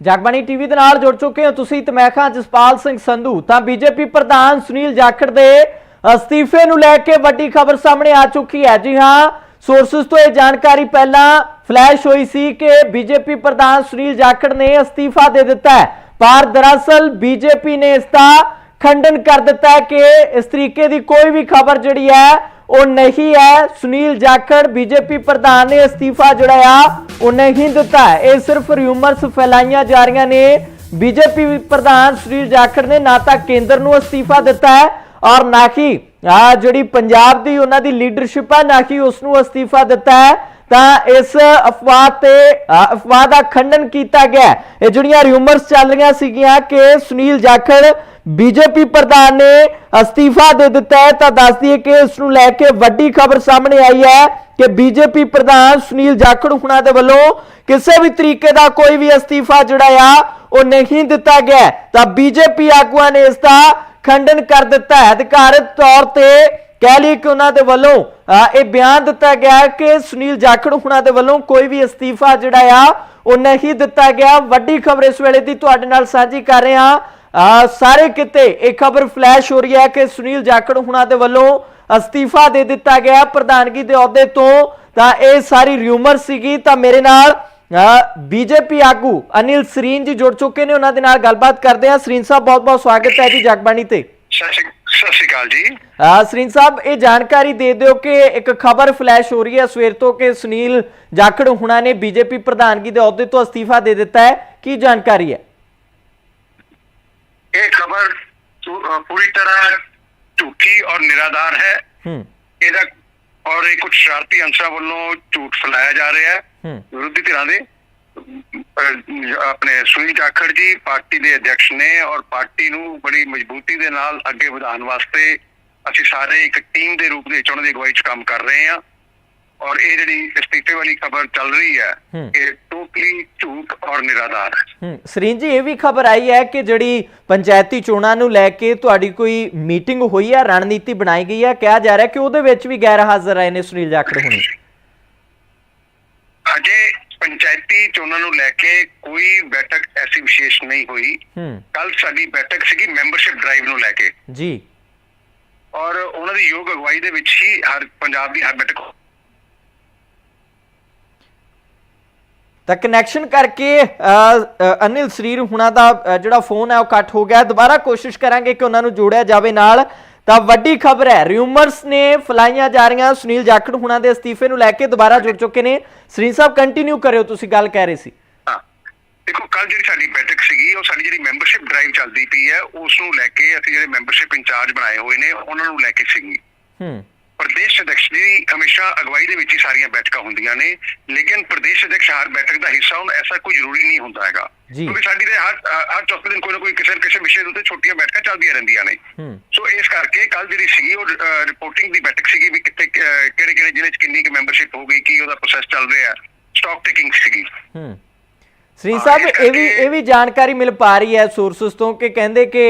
Jagbani TV ਦੇ ਨਾਲ ਜੁੜ ਚੁੱਕੇ ਹੋ ਤੁਸੀਂ ਤੇ ਮੈਂ ਖਾਂ ਜਸਪਾਲ ਸਿੰਘ ਸੰਧੂ। ਤਾਂ ਬੀਜੇਪੀ ਪ੍ਰਧਾਨ ਸੁਨੀਲ ਜਾਖੜ ਦੇ ਅਸਤੀਫੇ ਨੂੰ ਲੈ ਕੇ ਵੱਡੀ ਖਬਰ ਸਾਹਮਣੇ ਆ ਚੁੱਕੀ ਹੈ। ਜੀ ਹਾਂ ਸੋਰਸਸ ਤੋਂ ਇਹ ਜਾਣਕਾਰੀ ਪਹਿਲਾਂ ਫਲੈਸ਼ ਹੋਈ ਸੀ ਕਿ ਬੀਜੇਪੀ ਪ੍ਰਧਾਨ ਸੁਨੀਲ ਜਾਖੜ ਨੇ ਅਸਤੀਫਾ ਦੇ ਦਿੱਤਾ ਹੈ। ਪਰ ਦਰਅਸਲ ਬੀਜੇਪੀ ਨੇ ਇਸ ਦਾ ਖੰਡਨ ਕਰ ਦਿੱਤਾ ਹੈ ਕਿ ਇਸ ਤਰੀਕੇ ਦੀ ਕੋਈ ਵੀ ਖਬਰ ਜਿਹੜੀ ਹੈ, ਉਹ ਨਹੀਂ ਹੈ। ਸੁਨੀਲ ਜਾਖੜ ਬੀਜੇਪੀ ਪ੍ਰਧਾਨ ਨੇ ਅਸਤੀਫਾ ਜਿਹੜਾ ਆ ਉਹ ਨਹੀਂ ਦਿੱਤਾ ਇਹ ਸਿਰਫ ਰਿਊਮਰਸ ਫੈਲਾਈਆਂ ਜਾ ਰਹੀਆਂ ਨੇ। ਬੀਜੇਪੀ ਪ੍ਰਧਾਨ ਸੁਨੀਲ ਜਾਖੜ ਨੇ ਨਾ ਤਾਂ ਕੇਂਦਰ ਨੂੰ ਅਸਤੀਫਾ ਦਿੱਤਾ ਹੈ ਔਰ ਨਾ ਹੀ ਆ ਜਿਹੜੀ ਪੰਜਾਬ ਦੀ ਉਹਨਾਂ ਦੀ ਲੀਡਰਸ਼ਿਪ ਹੈ ਨਾ ਹੀ ਉਸ ਨੂੰ ਅਸਤੀਫਾ ਦਿੱਤਾ ਹੈ। ਤਾਂ ਇਸ ਅਫਵਾਹ ਤੇ ਅਫਵਾਹ ਦਾ ਖੰਡਨ ਕੀਤਾ ਗਿਆ ਇਹ ਜਿਹੜੀਆਂ ਰਿਊਮਰਸ ਚੱਲ ਰਹੀਆਂ ਸੀਗੀਆਂ ਕਿ ਸੁਨੀਲ ਜਾਖੜ ਬੀਜੇਪੀ ਪ੍ਰਧਾਨ ਨੇ ਅਸਤੀਫਾ ਦੇ ਦਿੱਤਾ ਹੈ, ਤਾਂ ਦੱਸ ਦਈਏ ਕਿ ਇਸ ਨੂੰ ਲੈ ਕੇ ਵੱਡੀ ਖਬਰ ਸਾਹਮਣੇ ਆਈ ਹੈ ਕਿ ਬੀਜੇਪੀ ਪ੍ਰਧਾਨ ਸੁਨੀਲ ਜਾਖੜ ਹੁਣਾਂ ਦੇ ਵੱਲੋਂ ਕਿਸੇ ਵੀ ਤਰੀਕੇ ਦਾ ਕੋਈ ਵੀ ਅਸਤੀਫਾ ਜਿਹੜਾ ਆ, ਉਹ ਨਹੀਂ ਦਿੱਤਾ ਗਿਆ ਹੈ। ਤਾਂ ਬੀਜੇਪੀ ਆਗੂਆਂ ਨੇ ਇਸ ਦਾ ਖੰਡਨ ਕਰ ਦਿੱਤਾ ਹੈ ਅਧਿਕਾਰਤ ਤੌਰ ਤੇ ਕਹਿ ਲਈ ਕਿ ਉਹਨਾਂ ਦੇ ਵੱਲੋਂ ਇਹ ਬਿਆਨ ਦਿੱਤਾ ਗਿਆ ਕਿ ਸੁਨੀਲ ਜਾਖੜ ਹੁਣਾਂ ਦੇ ਵੱਲੋਂ ਕੋਈ ਵੀ ਅਸਤੀਫਾ ਜਿਹੜਾ ਆ, ਉਹ ਨਹੀਂ ਦਿੱਤਾ ਗਿਆ। ਵੱਡੀ ਖਬਰ ਇਸ ਵੇਲੇ ਦੀ ਤੁਹਾਡੇ ਨਾਲ ਸਾਂਝੀ ਕਰ ਰਹੇ ਹਾਂ। ਸਾਰੇ ਕਿਤੇ ਇਹ ਖਬਰ ਫਲੈਸ਼ ਹੋ ਰਹੀ ਹੈ ਕਿ ਸੁਨੀਲ ਜਾਖੜ ਹੁਣਾਂ ਦੇ ਵੱਲੋਂ ਅਸਤੀਫਾ ਦੇ ਦਿੱਤਾ ਗਿਆ। ਪ੍ਰਧਾਨਗੀ ਦੇ ਅਹੁਦੇ ਤੋਂ ਤਾਂ ਇਹ ਸਾਰੀ ਰਿਊਮਰ ਸੀਗੀ। ਤਾਂ ਮੇਰੇ ਨਾਲ ਬੀਜੇਪੀ ਆਗੂ ਅਨਿਲ ਸਰੀਨ ਜੀ ਜੁੜ ਚੁੱਕੇ ਨੇ। ਉਹਨਾਂ ਦੇ ਨਾਲ ਗੱਲਬਾਤ ਕਰਦੇ ਹਾਂ। ਸਰੀਨ ਸਾਹਿਬ ਬਹੁਤ ਬਹੁਤ ਸਵਾਗਤ ਹੈ ਜੀ ਜਗਬਾਣੀ ਤੇ। ਸਤਿ ਸ਼੍ਰੀ ਸਤਿ ਸ਼੍ਰੀ ਅਕਾਲ ਜੀ। ਸਰੀਨ ਸਾਹਿਬ ਇਹ ਜਾਣਕਾਰੀ ਦੇ ਦਿਓ ਕਿ ਇੱਕ ਖਬਰ ਫਲੈਸ਼ ਹੋ ਰਹੀ ਹੈ। ਸਵੇਰ ਤੋਂ ਕਿ ਸੁਨੀਲ ਜਾਖੜ ਹੁਣਾਂ ਨੇ ਬੀਜੇਪੀ ਪ੍ਰਧਾਨਗੀ ਦੇ ਅਹੁਦੇ ਤੋਂ ਅਸਤੀਫਾ ਦੇ ਦਿੱਤਾ ਹੈ। ਕੀ ਜਾਣਕਾਰੀ ਹੈ? ਇਹ ਖਬਰ ਪੂਰੀ ਤਰ੍ਹਾਂ ਝੂਠੀ ਔਰ ਨਿਰਾਧਾਰ ਹੈ। ਹੂੰ। ਇਹਦਾ ਔਰ ਇਹ ਕੁਝ ਸ਼ਰਾਰਤੀ ਅੰਸਰਾਂ ਵੱਲੋਂ ਝੂਠ ਫੈਲਾਇਆ ਜਾ ਰਿਹਾ ਹੈ। ਵਿਰੋਧੀ ਧਿਰਾਂ ਦੇ ਆਪਣੇ ਸੁਨੀਲ ਜਾਖੜ ਜੀ ਪਾਰਟੀ ਦੇ ਅਧਿਕਸ਼ ਨੇ ਔਰ ਪਾਰਟੀ ਨੂੰ ਬੜੀ ਮਜ਼ਬੂਤੀ ਦੇ ਨਾਲ ਅੱਗੇ ਵਧਾਉਣ ਵਾਸਤੇ ਅਸੀਂ ਸਾਰੇ ਇੱਕ ਟੀਮ ਦੇ ਰੂਪ ਵਿੱਚ ਉਹਨਾਂ ਦੀ ਅਗਵਾਈ 'ਚ ਕੰਮ ਕਰ ਰਹੇ ਹਾਂ। ਔਰ ਇਹ ਜਿਹੜੀ ਇਸਤੀਫੇ ਵਾਲੀ ਖਬਰ ਚੱਲ ਰਹੀ ਹੈ। ਇਹ ਟੋਟਲੀ ਝੂਠ ਔਰ ਨਿਰਾਧਾਰ ਹੈ। ਸਰੀਨ ਜੀ ਇਹ ਵੀ ਖਬਰ ਆਈ ਹੈ ਕਿ ਜਿਹੜੀ ਪੰਚਾਇਤੀ ਚੋਣਾਂ ਨੂੰ ਲੈ ਕੇ ਤੁਹਾਡੀ ਕੋਈ ਮੀਟਿੰਗ ਹੋਈ ਹੈ ਰਣਨੀਤੀ ਬਣਾਈ ਗਈ ਹੈ ਕਿਹਾ ਜਾ ਰਿਹਾ ਕਿ ਉਹਦੇ ਵਿੱਚ ਵੀ ਗੈਰ ਹਾਜ਼ਰ ਰਹੇ ਨੇ ਸੁਨੀਲ ਜਾਖੜ ਹੁਣੀ। ਅਜੇ ਪੰਚਾਇਤੀ ਚੋਣਾਂ ਨੂੰ ਲੈ ਕੇ ਕੋਈ ਬੈਠਕ ਐਸੀ ਵਿਸ਼ੇਸ਼ ਨਹੀਂ ਹੋਈ। ਕੱਲ ਸਾਡੀ ਬੈਠਕ ਸੀਗੀ ਮੈਂਬਰਸ਼ਿਪ ਡਰਾਈਵ ਨੂੰ ਲੈ ਕੇ। ਜੀ। ਔਰ ਉਹਨਾਂ ਦੀ ਯੋਗ ਅਗਵਾਈ ਦੇ ਵਿੱਚ ਹੀ ਹਰ ਪੰਜਾਬ ਦੀ ਹਰ ਬੈਠਕ ਤਾਂ ਕਨੈਕਸ਼ਨ ਕਰਕੇ ਅਨਿਲ ਸਰੀਰ ਹੁਣਾਂ ਦਾ ਜਿਹੜਾ ਫੋਨ ਹੈ ਉਹ ਕੱਟ ਹੋ ਗਿਆ। ਦੁਬਾਰਾ ਕੋਸ਼ਿਸ਼ ਕਰਾਂਗੇ ਕਿ ਉਹਨਾਂ ਨੂੰ ਜੋੜਿਆ ਜਾਵੇ ਨਾਲ। ਤਾਂ ਵੱਡੀ ਖਬਰ ਹੈ ਰਿਊਮਰਸ ਨੇ ਫਲਾਈਆਂ ਜਾ ਰਹੀਆਂ ਸੁਨੀਲ ਜਾਖੜ ਹੁਣਾਂ ਦੇ ਅਸਤੀਫੇ ਨੂੰ ਲੈ ਕੇ ਦੁਬਾਰਾ ਜੁੜ ਚੁੱਕੇ ਨੇ। ਸਰੀਰ ਸਾਹਿਬ ਕੰਟੀਨਿਊ ਕਰਿਓ ਤੁਸੀਂ ਗੱਲ ਕਹਿ ਰਹੇ ਸੀ। ਹਾਂ ਦੇਖੋ ਕੱਲ ਜਿਹੜੀ ਸਾਡੀ ਬੈਠਕ ਸੀਗੀ ਉਹ ਸਾਡੀ ਜਿਹੜੀ ਮੈਂਬਰਸ਼ਿਪ ਡਰਾਈਵ ਚੱਲਦੀ ਪਈ ਹੈ ਉਸ ਨੂੰ ਲੈ ਕੇ ਅਸੀਂ ਜਿਹੜੇ ਮੈਂਬਰਸ਼ਿਪ ਇੰਚਾਰਜ ਬਣਾਏ ਹੋਏ ਨੇ ਉਹਨਾਂ ਨੂੰ ਲੈ ਕੇ ਸੀਗੀ। ਹੂੰ। ਪ੍ਰਦੇਸ਼ ਅਧਿਕਸ਼ ਦੀ ਹਮੇਸ਼ਾ ਅਗਵਾਈ ਦੇ ਵਿੱਚ ਹੀ ਸਾਰੀਆਂ ਬੈਠਕਾਂ ਹੁੰਦੀਆਂ ਨੇ ਲੇਕਿਨ ਪ੍ਰਦੇਸ਼ ਅਧਿਕਸ਼ ਹਰ ਬੈਠਕ ਦਾ ਹਿੱਸਾ ਹੋਣ ਐਸਾ ਕੋਈ ਜ਼ਰੂਰੀ ਨਹੀਂ ਹੁੰਦਾ ਹੈਗਾ। ਕਿਉਂਕਿ ਸਾਡੀ ਦੇ ਹਰ ਹਰ ਚੌਥੇ ਦਿਨ ਕੋਈ ਨਾ ਕੋਈ ਕਿਸੇ ਨਾ ਕਿਸੇ ਵਿਸ਼ੇ ਦੇ ਉੱਤੇ ਛੋਟੀਆਂ ਬੈਠਕਾਂ ਚੱਲਦੀਆਂ ਰਹਿੰਦੀਆਂ ਨੇ। ਸੋ ਇਸ ਕਰਕੇ ਕੱਲ ਜਿਹੜੀ ਸੀਗੀ ਉਹ ਰਿਪੋਰਟਿੰਗ ਦੀ ਬੈਠਕ ਸੀਗੀ ਵੀ ਕਿੱਥੇ ਕਿਹੜੇ ਕਿਹੜੇ ਜ਼ਿਲ੍ਹੇ 'ਚ ਕਿੰਨੀ ਕੁ ਮੈਂਬਰਸ਼ਿਪ ਹੋ ਗਈ ਕੀ ਉਹਦਾ ਪ੍ਰੋਸੈਸ ਚੱਲ ਰਿਹਾ ਸਟਾਕ ਟੇਕਿੰਗ ਸੀਗੀ। ਹੂੰ। ਸ੍ਰੀ ਸਾਹਿਬ ਇਹ ਵੀ ਇਹ ਵੀ ਜਾਣਕਾਰੀ ਮਿਲ ਪਾ ਰਹੀ ਹੈ ਸੋਰਸਸ ਤੋਂ ਕਿ ਕਹਿੰਦੇ ਕਿ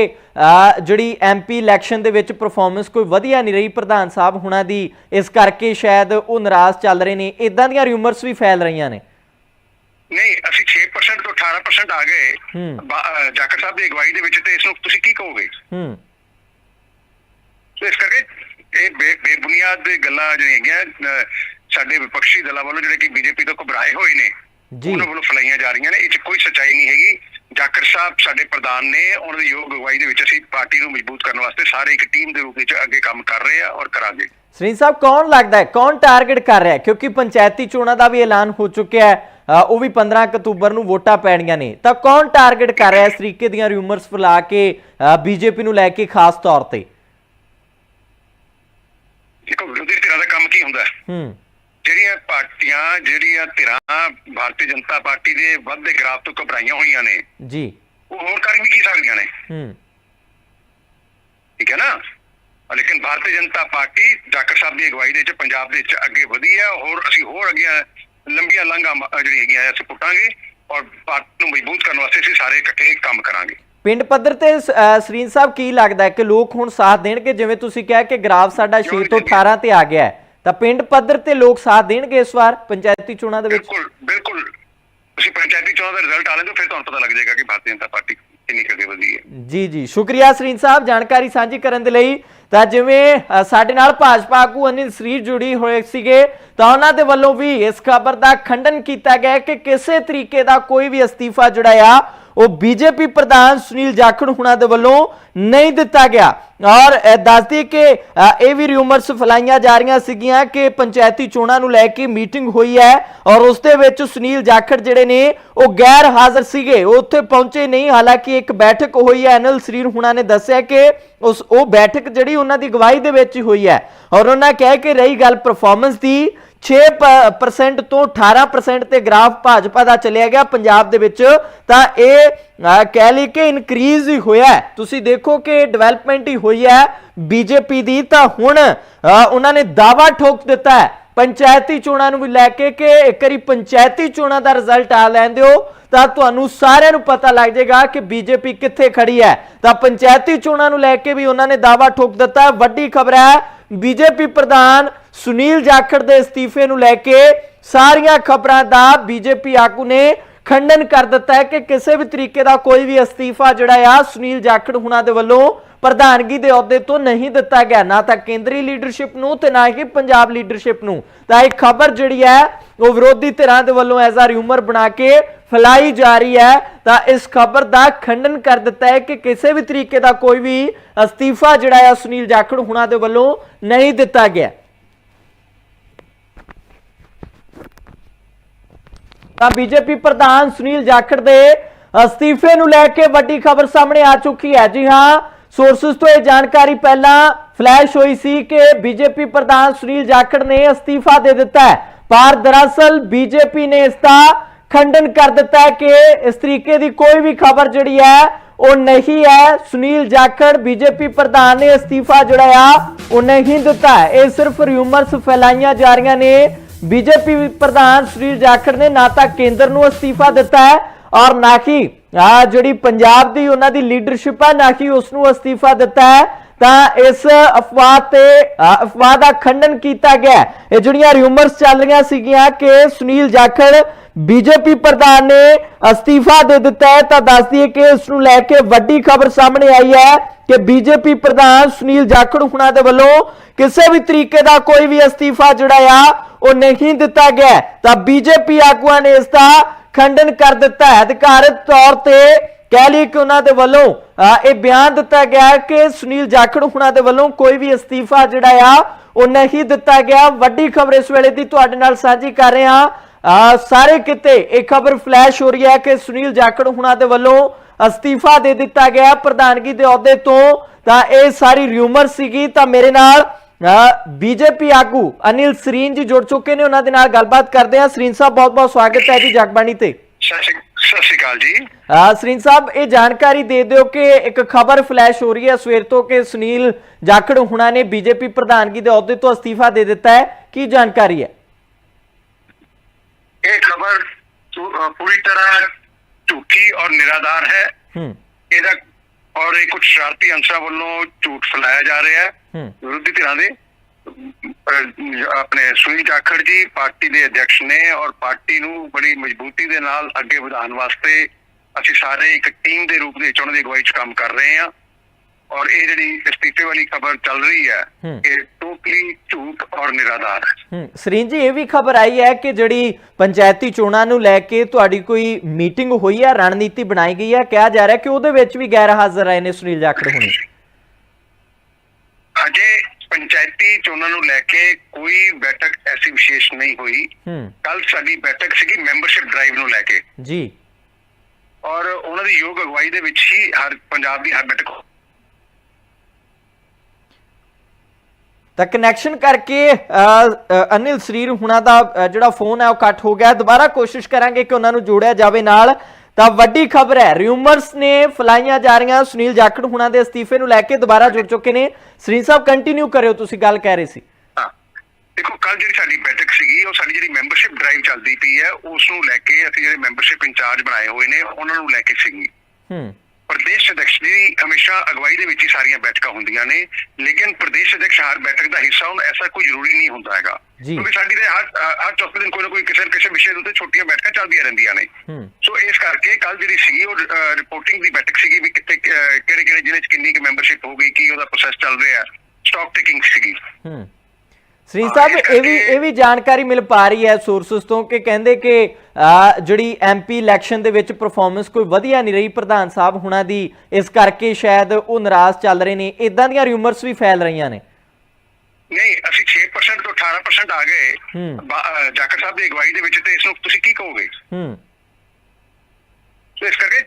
ਜਿਹੜੀ ਐਮਪੀ ਇਲੈਕਸ਼ਨ ਦੇ ਵਿੱਚ ਪਰਫਾਰਮੈਂਸ ਕੋਈ ਵਧੀਆ ਨਹੀਂ ਰਹੀ ਪ੍ਰਧਾਨ ਸਾਹਿਬ ਹੁਣਾਂ ਦੀ ਇਸ ਕਰਕੇ ਸ਼ਾਇਦ ਉਹ ਨਾਰਾਜ਼ ਚੱਲ ਰਹੇ ਨੇ। ਇਦਾਂ ਦੀਆਂ ਰਿਊਮਰਸ ਵੀ ਫੈਲ ਰਹੀਆਂ ਨੇ। ਨਹੀਂ ਅਸੀਂ 6% ਤੋਂ 18% ਆ ਗਏ। ਹੂੰ। ਬਾ- ਅਹ, ਜਾਖੜ ਸਾਹਿਬ ਦੀ ਅਗਵਾਈ ਦੇ ਵਿੱਚ ਤੇ ਇਸ ਨੂੰ ਤੁਸੀਂ ਕੀ ਕਹੋਗੇ? ਹੂੰ। ਸੋ ਇਸ ਕਰਕੇ ਇਹ ਬੇ- ਬੇਬੁਨਿਆਦ ਦੇ ਗੱਲਾਂ ਜਿਹੜੀਆਂ ਹੈਗੀਆਂ ਸਾਡੇ ਵਿਪਕਸ਼ੀ ਦਲਾਂ ਵੱਲੋਂ ਜਿਹੜੇ ਕਿ ਬੀਜੇਪੀ ਤੋਂ ਘਬਰਾਏ ਹੋਏ ਨੇ ਜੀ। ਉਹਨਾਂ ਵੱਲੋਂ ਫਲਾਈਆਂ ਜਾ ਰਹੀਆਂ ਨੇ ਇਹ 'ਚ ਕੋਈ ਸੱਚਾਈ ਨਹੀਂ ਹੈਗੀ। ਜਾਖੜ ਸਾਹਿਬ ਸਾਡੇ ਪ੍ਰਧਾਨ ਨੇ ਉਹਨਾਂ ਦੀ ਯੋਗ ਅਗਵਾਈ ਦੇ ਵਿੱਚ ਅਸੀਂ ਪਾਰਟੀ ਨੂੰ ਮਜ਼ਬੂਤ ਕਰਨ ਵਾਸਤੇ ਸਾਰੇ ਇੱਕ ਟੀਮ ਦੇ ਰੂਪ ਵਿੱਚ ਅੱਗੇ ਕੰਮ ਕਰ ਰਹੇ ਆ ਔਰ ਕਰਾਂਗੇ। ਸ੍ਰੀ ਸਾਹਿਬ ਕੌਣ ਲੱਗਦਾ ਹੈ? ਕੌਣ ਟਾਰਗੇਟ ਕਰ ਰਿਹਾ ਹੈ? ਕਿਉਂਕਿ ਪੰਚਾਇਤੀ ਚੋਣਾਂ ਦਾ ਵੀ ਐਲਾਨ ਹੋ ਚੁੱਕਿਆ ਹੈ। ਉਹ ਵੀ 15 ਅਕਤੂਬਰ ਨੂੰ ਵੋਟਾਂ ਪੈਣੀਆਂ ਨੇ। ਤਾਂ ਕੌਣ ਟਾਰਗੇਟ ਕਰ ਰਿਹਾ ਇਸ ਤਰੀਕੇ ਦੀਆਂ ਰਿਊਮਰਸ ਫੈਲਾ ਕੇ ਬੀਜੇਪੀ ਨੂੰ ਲੈ ਕੇ ਖਾਸ ਤੌਰ ਤੇ? ਦੇਖੋ ਵਿਰੋਧੀ ਧਿਰਾਂ ਦਾ ਕੰਮ ਕੀ ਹੁੰਦਾ? ਹੈ। ਹੂੰ ਜਿਹੜੀਆਂ ਪਾਰਟੀਆਂ ਜਿਹੜੀਆਂ ਧਿਰਾਂ ਭਾਰਤੀ ਜਨਤਾ ਪਾਰਟੀ ਦੇ ਵੱਧਦੇ ਗ੍ਰਾਫ ਤੋਂ ਘਬਰਾਈਆਂ ਹੋਈਆਂ ਨੇ ਜੀ। ਉਹ ਹੋਰ ਕਰ ਵੀ ਕੀ ਸਕਦੀਆਂ ਨੇ? ਹੂੰ। ਠੀਕ ਹੈ ਨਾ? ਲੇਕਿਨ ਭਾਰਤੀ ਜਨਤਾ ਪਾਰਟੀ ਜਾਖੜ ਸਾਹਿਬ ਦੀ ਅਗਵਾਈ ਦੇ ਵਿੱਚ ਪੰਜਾਬ ਦੇ ਵਿੱਚ ਅੱਗੇ ਵਧੀ ਹੈ ਹੋਰ ਅਸੀਂ ਹੋਰ ਅੱਗੇ ਲੰਬੀਆਂ ਲਾਂਘਾਂ ਜਿਹੜੀ ਹੈਗੀਆਂ ਅਸੀਂ ਪੁੱਟਾਂਗੇ ਔਰ ਪਾਰਟੀ ਨੂੰ ਮਜ਼ਬੂਤ ਕਰਨ ਵਾਸਤੇ ਅਸੀਂ ਸਾਰੇ ਇਕੱਠੇ ਕੰਮ ਕਰਾਂਗੇ। ਪਿੰਡ ਪੱਧਰ ਤੇ ਸ- ਅ, ਸਰੀਨ ਸਾਹਿਬ ਕੀ ਲੱਗਦਾ ਹੈ ਕਿ ਲੋਕ ਹੁਣ ਸਾਥ ਦੇਣਗੇ? ਜਿਵੇਂ ਤੁਸੀਂ ਕਿਹਾ ਕਿ ਗ੍ਰਾਫ ਸਾਡਾ 6 ਤੋਂ 18 ਤੇ ਆ ਗਿਆ ਹੈ। ਤਾਂ ਪਿੰਡ ਪੱਧਰ ਤੇ ਲੋਕ ਸਾਥ ਦੇਣਗੇ ਇਸ ਵਾਰ ਪੰਚਾਇਤੀ ਚੋਣਾਂ ਦੇ ਵਿੱਚ? ਬਿਲਕੁਲ ਬਿਲਕੁਲ। ਤੁਸੀਂ ਪੰਚਾਇਤੀ ਚੋਣਾਂ ਦਾ ਰਿਜ਼ਲਟ ਆ ਲੈਂਦੇ ਹੋ, ਫਿਰ ਤੁਹਾਨੂੰ ਪਤਾ ਲੱਗ ਜਾਏਗਾ ਕਿ ਭਾਰਤੀ ਜਨਤਾ ਪਾਰਟੀ ਕਿੰਨੀ ਕੁ ਵਧੀ ਹੈ। ਜੀ ਜੀ। ਸ਼ੁਕਰੀਆ ਸਰੀਨ ਸਾਹਿਬ, ਜਾਣਕਾਰੀ ਸਾਂਝੀ ਕਰਨ ਦੇ ਲਈ। ਤਾਂ ਜਿਵੇਂ ਸਾਡੇ ਨਾਲ ਭਾਜਪਾ ਆਗੂ ਅਨਿਲ ਸਰੀਰ ਜੁੜੀ ਹੋਏ ਸੀਗੇ, ਤਾਂ ਉਹਨਾਂ ਦੇ ਵੱਲੋਂ ਵੀ ਇਸ ਖਬਰ ਦਾ ਖੰਡਨ ਕੀਤਾ ਗਿਆ ਕਿ ਕਿਸੇ ਤਰੀਕੇ ਦਾ ਕੋਈ ਵੀ ਅਸਤੀਫਾ ਜੁੜਾਇਆ ਉਹ ਬੀਜੇਪੀ ਪ੍ਰਧਾਨ ਸੁਨੀਲ ਜਾਖੜ ਹੁਣਾਂ ਦੇ ਵੱਲੋਂ ਨਹੀਂ ਦਿੱਤਾ ਗਿਆ। ਔਰ ਦੱਸਦੀ ਕਿ ਇਹ ਵੀ ਰਿਊਮਰਸ ਫਲਾਈਆਂ ਜਾ ਰਹੀਆਂ ਸੀਗੀਆਂ ਕਿ ਪੰਚਾਇਤੀ ਚੋਣਾਂ ਨੂੰ ਲੈ ਕੇ ਮੀਟਿੰਗ ਹੋਈ ਹੈ ਔਰ ਉਸ ਦੇ ਵਿੱਚ ਸੁਨੀਲ ਜਾਖੜ ਜਿਹੜੇ ਨੇ, ਉਹ ਗੈਰ ਹਾਜ਼ਰ ਸੀਗੇ। ਉਹ ਉੱਥੇ ਪਹੁੰਚੇ ਨਹੀਂ। ਹਾਲਾਂਕਿ ਇੱਕ ਬੈਠਕ ਹੋਈ ਹੈ। ਅਨਿਲ ਸਰੀਰ ਹੁਣਾਂ ਨੇ ਦੱਸਿਆ ਕਿ ਉਸ, ਉਹ ਬੈਠਕ ਜਿਹੜੀ ਉਹਨਾਂ ਦੀ ਗਵਾਹੀ ਦੇ ਵਿੱਚ ਹੀ ਹੋਈ ਹੈ। ਔਰ ਉਹਨਾਂ ਕਿਹਾ ਕਿ ਰਹੀ ਗੱਲ ਪਰਫਾਰਮੈਂਸ ਦੀ। 6% ਤੋਂ 18% ਤੇ ਗ੍ਰਾਫ ਭਾਜਪਾ ਦਾ ਚੱਲਿਆ ਗਿਆ। ਪੰਜਾਬ ਦੇ ਵਿੱਚ ਤਾਂ ਇਹ ਕਹਿ ਲਈ ਕਿ ਇਨਕਰੀਜ਼ ਹੀ ਹੋਇਆ ਤੁਸੀਂ ਦੇਖੋ ਕਿ ਡਿਵੈਲਪਮੈਂਟ ਹੀ ਹੋਈ ਹੈ ਬੀਜੇਪੀ ਦੀ। ਤਾਂ ਹੁਣ ਉਹਨਾਂ ਨੇ ਦਾਵਾ ਠੋਕ ਦਿੱਤਾ ਹੈ। ਪੰਚਾਇਤੀ ਚੋਣਾਂ ਨੂੰ ਵੀ ਲੈ ਕੇ ਕਿ ਇੱਕ ਵਾਰੀ ਪੰਚਾਇਤੀ ਚੋਣਾਂ ਦਾ ਰਿਜ਼ਲਟ ਆ ਲੈਣ ਦਿਓ, ਤਾਂ ਤੁਹਾਨੂੰ ਸਾਰਿਆਂ ਨੂੰ ਪਤਾ ਲੱਗ ਜਾਏਗਾ ਕਿ ਬੀਜੇਪੀ ਕਿੱਥੇ ਖੜੀ ਹੈ। ਤਾਂ ਪੰਚਾਇਤੀ ਚੋਣਾਂ ਨੂੰ ਲੈ ਕੇ ਵੀ ਉਹਨਾਂ ਨੇ ਦਾਵਾ ਠੋਕ ਦਿੱਤਾ ਵੱਡੀ ਖਬਰ ਹੈ ਬੀਜੇਪੀ ਪ੍ਰਧਾਨ ਸੁਨੀਲ ਜਾਖੜ ਦੇ ਅਸਤੀਫੇ ਨੂੰ ਲੈ ਕੇ ਸਾਰੀਆਂ ਖਬਰਾਂ ਦਾ ਬੀਜੇਪੀ ਆਗੂ ਨੇ ਖੰਡਨ ਕਰ ਦਿੱਤਾ ਹੈ ਕਿ ਕਿਸੇ ਵੀ ਤਰੀਕੇ ਦਾ ਕੋਈ ਵੀ ਅਸਤੀਫਾ ਜਿਹੜਾ ਆ ਸੁਨੀਲ ਜਾਖੜ ਹੁਣਾਂ ਦੇ ਵੱਲੋਂ ਪ੍ਰਧਾਨਗੀ ਦੇ ਅਹੁਦੇ ਤੋਂ ਨਹੀਂ ਦਿੱਤਾ ਗਿਆ। ਨਾ ਤਾਂ ਕੇਂਦਰੀ ਲੀਡਰਸ਼ਿਪ ਨੂੰ ਤੇ ਨਾ ਹੀ ਪੰਜਾਬ ਲੀਡਰਸ਼ਿਪ ਨੂੰ। ਤਾਂ ਇਹ ਖਬਰ ਜਿਹੜੀ ਹੈ, ਉਹ ਵਿਰੋਧੀ ਧਿਰਾਂ ਦੇ ਵੱਲੋਂ ਐਜ਼ ਆ ਰਿਊਮਰ ਬਣਾ ਕੇ ਫੈਲਾਈ ਜਾ ਰਹੀ ਹੈ। ਤਾਂ ਇਸ ਖਬਰ ਦਾ ਖੰਡਨ ਕਰ ਦਿੱਤਾ ਹੈ ਕਿ ਕਿਸੇ ਵੀ ਤਰੀਕੇ ਦਾ ਕੋਈ ਵੀ ਅਸਤੀਫਾ ਜਿਹੜਾ ਹੈ ਸੁਨੀਲ ਜਾਖੜ ਹੁਣਾਂ ਦੇ ਵੱਲੋਂ ਨਹੀਂ ਦਿੱਤਾ ਗਿਆ। ਤਾਂ ਬੀਜੇਪੀ ਪ੍ਰਧਾਨ ਸੁਨੀਲ ਜਾਖੜ ਦੇ ਅਸਤੀਫੇ ਨੂੰ ਲੈ ਕੇ ਵੱਡੀ ਖਬਰ ਸਾਹਮਣੇ ਆ ਚੁੱਕੀ ਹੈ। ਜੀ ਹਾਂ ਸੋਰਸਸ ਤੋਂ ਇਹ ਜਾਣਕਾਰੀ ਪਹਿਲਾਂ ਫਲੈਸ਼ ਹੋਈ ਸੀ ਕਿ ਬੀਜੇਪੀ ਪ੍ਰਧਾਨ ਸੁਨੀਲ ਜਾਖੜ ਨੇ ਅਸਤੀਫਾ ਦੇ ਦਿੱਤਾ ਹੈ। ਪਰ ਦਰਅਸਲ ਬੀਜੇਪੀ ਨੇ ਇਸ ਦਾ ਖੰਡਨ ਕਰ ਦਿੱਤਾ ਹੈ ਕਿ ਇਸ ਤਰੀਕੇ ਦੀ ਕੋਈ ਵੀ ਖਬਰ ਜਿਹੜੀ ਹੈ, ਉਹ ਨਹੀਂ ਹੈ। ਸੁਨੀਲ ਜਾਖੜ ਬੀਜੇਪੀ ਪ੍ਰਧਾਨ ਨੇ ਅਸਤੀਫਾ ਜਿਹੜਾ ਆ ਉਹ ਨਹੀਂ ਦਿੱਤਾ ਇਹ ਸਿਰਫ ਰਿਊਮਰਸ ਫੈਲਾਈਆਂ ਜਾ ਰਹੀਆਂ ਨੇ। ਬੀਜੇਪੀ ਪ੍ਰਧਾਨ ਸੁਨੀਲ ਜਾਖੜ ਨੇ ਨਾ ਤਾਂ ਕੇਂਦਰ ਨੂੰ ਅਸਤੀਫਾ ਦਿੱਤਾ ਹੈ ਔਰ ਨਾ ਹੀ, ਆ ਜਿਹੜੀ ਪੰਜਾਬ ਦੀ ਉਹਨਾਂ ਦੀ ਲੀਡਰਸ਼ਿਪ ਆ, ਨਾ ਹੀ ਉਸ ਨੂੰ ਅਸਤੀਫਾ ਦਿੱਤਾ ਹੈ। ਤਾਂ ਇਸ ਅਫਵਾਹ ਤੇ ਅਫਵਾਹ ਦਾ ਖੰਡਨ ਕੀਤਾ ਗਿਆ ਇਹ ਜਿਹੜੀਆਂ ਰਿਊਮਰਸ ਚੱਲ ਰਹੀਆਂ ਸੀਗੀਆਂ ਕਿ ਸੁਨੀਲ ਜਾਖੜ ਬੀਜੇਪੀ ਪ੍ਰਧਾਨ ਨੇ ਅਸਤੀਫਾ ਦੇ ਦਿੱਤਾ ਹੈ, ਤਾਂ ਦੱਸ ਦਈਏ ਕਿ ਇਸ ਨੂੰ ਲੈ ਕੇ ਵੱਡੀ ਖਬਰ ਸਾਹਮਣੇ ਆਈ ਹੈ ਕਿ ਬੀਜੇਪੀ ਪ੍ਰਧਾਨ ਸੁਨੀਲ ਜਾਖੜ ਹੁਣਾਂ ਦੇ ਵੱਲੋਂ ਕਿਸੇ ਵੀ ਤਰੀਕੇ ਦਾ ਕੋਈ ਵੀ ਅਸਤੀਫਾ ਜਿਹੜਾ ਆ ਉਹ ਨਹੀਂ ਦਿੱਤਾ ਗਿਆ ਤਾਂ ਬੀਜੇਪੀ ਆਗੂਆਂ ਨੇ ਇਸ ਦਾ ਖੰਡਨ ਕਰ ਦਿੱਤਾ ਹੈ। ਅਧਿਕਾਰਤ ਤੌਰ ਤੇ ਕਹਿ ਲਈ ਕਿ ਉਹਨਾਂ ਦੇ ਵੱਲੋਂ ਇਹ ਬਿਆਨ ਦਿੱਤਾ ਗਿਆ ਕਿ ਸੁਨੀਲ ਜਾਖੜ ਹੁਣਾਂ ਦੇ ਵੱਲੋਂ ਕੋਈ ਵੀ ਅਸਤੀਫਾ ਜਿਹੜਾ ਆ ਉਹ ਨਹੀਂ ਦਿੱਤਾ ਗਿਆ। ਵੱਡੀ ਖਬਰ ਇਸ ਵੇਲੇ ਦੀ ਤੁਹਾਡੇ ਨਾਲ ਸਾਂਝੀ ਕਰ ਰਹੇ ਹਾਂ। ਸਾਰੇ ਕਿਤੇ ਇਹ ਖਬਰ ਫਲੈਸ਼ ਹੋ ਰਹੀ ਹੈ ਕਿ ਸੁਨੀਲ ਜਾਖੜ ਹੁਣਾਂ ਦੇ ਵੱਲੋਂ ਅਸਤੀਫਾ ਦੇ ਦਿੱਤਾ ਗਿਆ ਪ੍ਰਧਾਨਗੀ ਦੇ ਅਹੁਦੇ ਤੋਂ। ਤਾਂ ਇਹ ਸਾਰੀ ਰਿਊਮਰ ਸੀਗੀ। ਤਾਂ ਮੇਰੇ ਨਾਲ ਬੀਜੇਪੀ ਆਗੂ ਅਨਿਲ ਸਰੀਨ ਜੀ ਜੁੜ ਚੁੱਕੇ ਨੇ ਉਹਨਾਂ ਦੇ ਨਾਲ ਗੱਲਬਾਤ ਕਰਦੇ ਹਾਂ। ਸਰੀਨ ਸਾਹਿਬ ਬਹੁਤ ਬਹੁਤ ਸਵਾਗਤ ਹੈ ਜੀ ਜਗਬਾਣੀ ਤੇ। ਸਤਿ ਸ਼੍ਰੀ ਅਕਾਲ ਜੀ। ਸਰੀਨ ਸਾਹਿਬ ਇਹ ਜਾਣਕਾਰੀ ਦੇ ਦਿਓ ਕਿ ਇੱਕ ਖਬਰ ਫਲੈਸ਼ ਹੋ ਰਹੀ ਹੈ। ਸਵੇਰ ਤੋਂ ਕਿ ਸੁਨੀਲ ਜਾਖੜ ਹੁਣਾਂ ਨੇ ਬੀਜੇਪੀ ਪ੍ਰਧਾਨਗੀ ਦੇ ਅਹੁਦੇ ਤੋਂ ਅਸਤੀਫਾ ਦੇ ਦਿੱਤਾ ਹੈ। ਕੀ ਜਾਣਕਾਰੀ ਹੈ? ਇਹ ਖਬਰ ਪੂਰੀ ਤਰ੍ਹਾਂ ਝੂਠੀ ਔਰ ਨਿਰਾਧਾਰ ਹੈ। ਹੂੰ। ਇਹਦਾ ਔਰ ਇਹ ਕੁਝ ਸ਼ਰਾਰਤੀ ਅੰਸਰਾਂ ਵੱਲੋਂ ਝੂਠ ਫੈਲਾਇਆ ਜਾ ਰਿਹਾ ਹੂੰ। ਵਿਰੋਧੀ ਧਿਰਾਂ ਦੇ ਆਪਣੇ ਸੁਨੀਲ ਜਾਖੜ ਜੀ ਪਾਰਟੀ ਦੇ ਅਧਿਕਸ਼ ਨੇ ਔਰ ਪਾਰਟੀ ਨੂੰ ਬੜੀ ਮਜ਼ਬੂਤੀ ਦੇ ਨਾਲ ਅੱਗੇ ਵਧਾਉਣ ਵਾਸਤੇ ਅਸੀਂ ਸਾਰੇ ਇੱਕ ਟੀਮ ਦੇ ਰੂਪ ਵਿੱਚ ਉਹਨਾਂ ਦੀ ਅਗਵਾਈ 'ਚ ਕੰਮ ਕਰ ਰਹੇ ਹਾਂ। ਔਰ ਇਹ ਜਿਹੜੀ ਇਸਤੀਫੇ ਵਾਲੀ ਖਬਰ ਚੱਲ ਰਹੀ ਹੈ। ਇਹ ਟੋਟਲੀ ਝੂਠ ਔਰ ਨਿਰਾਧਾਰ ਹੈ। ਹੂੰ ਸਰੀਨ ਜੀ ਇਹ ਵੀ ਖਬਰ ਆਈ ਹੈ ਕਿ ਜਿਹੜੀ ਪੰਚਾਇਤੀ ਚੋਣਾਂ ਨੂੰ ਲੈ ਕੇ ਤੁਹਾਡੀ ਕੋਈ ਮੀਟਿੰਗ ਹੋਈ ਹੈ ਰਣਨੀਤੀ ਬਣਾਈ ਗਈ ਹੈ ਕਿਹਾ ਜਾ ਰਿਹਾ ਕਿ ਉਹਦੇ ਵਿੱਚ ਵੀ ਗੈਰ ਹਾਜ਼ਰ ਰਹੇ ਨੇ ਸੁਨੀਲ ਜਾਖੜ ਹੁਣੀ। ਅਜੇ ਪੰਚਾਇਤੀ ਚੋਣਾਂ ਨੂੰ ਲੈ ਕੇ ਕੋਈ ਬੈਠਕ ਐਸੀ ਵਿਸ਼ੇਸ਼ ਨਹੀਂ ਹੋਈ। ਹੂੰ। ਕੱਲ ਸਾਡੀ ਬੈਠਕ ਸੀਗੀ ਮੈਂਬਰਸ਼ਿਪ ਡਰਾਈਵ ਨੂੰ ਲੈ ਕੇ। ਜੀ। ਔਰ ਉਹਨਾਂ ਦੀ ਯੋਗ ਅਗਵਾਈ ਦੇ ਵਿੱਚ ਹੀ ਹਰ ਪੰਜਾਬ ਦੀ ਹਰ ਬੈਠਕ ਤਾਂ ਕਨੈਕਸ਼ਨ ਕਰਕੇ ਅਨਿਲ ਸਰੀਰ ਹੁਣਾਂ ਦਾ ਜਿਹੜਾ ਫੋਨ ਹੈ ਉਹ ਕੱਟ ਹੋ ਗਿਆ। ਦੁਬਾਰਾ ਕੋਸ਼ਿਸ਼ ਕਰਾਂਗੇ ਕਿ ਉਹਨਾਂ ਨੂੰ ਜੋੜਿਆ ਜਾਵੇ ਨਾਲ। ਤਾਂ ਵੱਡੀ ਖਬਰ ਹੈ ਰਿਊਮਰਸ ਨੇ ਫਲਾਈਆਂ ਜਾ ਰਹੀਆਂ ਸੁਨੀਲ ਜਾਖੜ ਹੁਣਾਂ ਦੇ ਅਸਤੀਫੇ ਨੂੰ ਲੈ ਕੇ ਦੁਬਾਰਾ ਜੁੜ ਚੁੱਕੇ ਨੇ। ਸਰੀਰ ਸਾਹਿਬ ਕੰਟੀਨਿਊ ਕਰਿਓ ਤੁਸੀਂ ਗੱਲ ਕਹਿ ਰਹੇ ਸੀ। ਦੇਖੋ ਕੱਲ ਜਿਹੜੀ ਸਾਡੀ ਬੈਠਕ ਸੀਗੀ ਉਹ ਸਾਡੀ ਜਿਹੜੀ ਮੈਂਬਰਸ਼ਿਪ ਡਰਾਈਵ ਚੱਲਦੀ ਪਈ ਹੈ ਉਸ ਨੂੰ ਲੈ ਕੇ ਅਸੀਂ ਜਿਹੜੇ ਮੈਂਬਰਸ਼ਿਪ ਇੰਚਾਰਜ ਬਣਾਏ ਹੋਏ ਨੇ ਉਹਨਾਂ ਨੂੰ ਲੈ ਕੇ ਸੀਗੀ। ਹੂੰ। ਪ੍ਰਦੇਸ਼ ਅਧਿਕਸ਼ ਦੀ ਹਮੇਸ਼ਾ ਅਗਵਾਈ ਦੇ ਵਿੱਚ ਹੀ ਸਾਰੀਆਂ ਬੈਠਕਾਂ ਹੁੰਦੀਆਂ ਨੇ ਲੇਕਿਨ ਪ੍ਰਦੇਸ਼ ਅਧਿਕਸ਼ ਹਰ ਬੈਠਕ ਦਾ ਹਿੱਸਾ ਹੋਣ ਐਸਾ ਕੋਈ ਜ਼ਰੂਰੀ ਨਹੀਂ ਹੁੰਦਾ ਹੈਗਾ। ਕਿਉਂਕਿ ਸਾਡੀ ਦੇ ਹਰ ਹਰ ਚੌਥੇ ਦਿਨ ਕੋਈ ਨਾ ਕੋਈ ਕਿਸੇ ਨਾ ਕਿਸੇ ਵਿਸ਼ੇ ਦੇ ਉੱਤੇ ਛੋਟੀਆਂ ਬੈਠਕਾਂ ਚੱਲਦੀਆਂ ਰਹਿੰਦੀਆਂ ਨੇ। ਸੋ ਇਸ ਕਰਕੇ ਕੱਲ ਜਿਹੜੀ ਸੀਗੀ ਉਹ ਰਿਪੋਰਟਿੰਗ ਦੀ ਬੈਠਕ ਸੀਗੀ ਵੀ ਕਿੱਥੇ ਕਿਹੜੇ ਕਿਹੜੇ ਜ਼ਿਲ੍ਹੇ 'ਚ ਕਿੰਨੀ ਕੁ ਮੈਂਬਰਸ਼ਿਪ ਹੋ ਗਈ ਕੀ ਉਹਦਾ ਪ੍ਰੋਸੈਸ ਚੱਲ ਰਿਹਾ ਸਟਾਕ ਟੇਕਿੰਗ ਸੀਗੀ। ਸ੍ਰੀ ਸਾਹਿਬ ਇਹ ਵੀ ਇਹ ਵੀ ਜਾਣਕਾਰੀ ਮਿਲ ਪਾ ਰਹੀ ਹੈ ਸੋਰਸਸ ਤੋਂ ਕਿ ਕਹਿੰਦੇ ਕਿ ਜਿਹੜੀ ਐਮਪੀ ਇਲੈਕਸ਼ਨ ਦੇ ਵਿੱਚ ਪਰਫਾਰਮੈਂਸ ਕੋਈ ਵਧੀਆ ਨਹੀਂ ਰਹੀ ਪ੍ਰਧਾਨ ਸਾਹਿਬ ਹੁਣਾਂ ਦੀ ਇਸ ਕਰਕੇ ਸ਼ਾਇਦ ਉਹ ਨਾਰਾਜ਼ ਚੱਲ ਰਹੇ ਨੇ। ਇਦਾਂ ਦੀਆਂ ਰਿਊਮਰਸ ਵੀ ਫੈਲ ਰਹੀਆਂ ਨੇ। ਨਹੀਂ ਅਸੀਂ 6% ਤੋਂ 18% ਆ ਗਏ। ਜਾਖੜ ਸਾਹਿਬ ਦੀ ਅਗਵਾਈ ਦੇ ਵਿੱਚ ਤੇ ਇਸ ਨੂੰ ਤੁਸੀਂ ਕੀ ਕਹੋਗੇ? ਹੂੰ। ਇਸ ਕਰਕੇ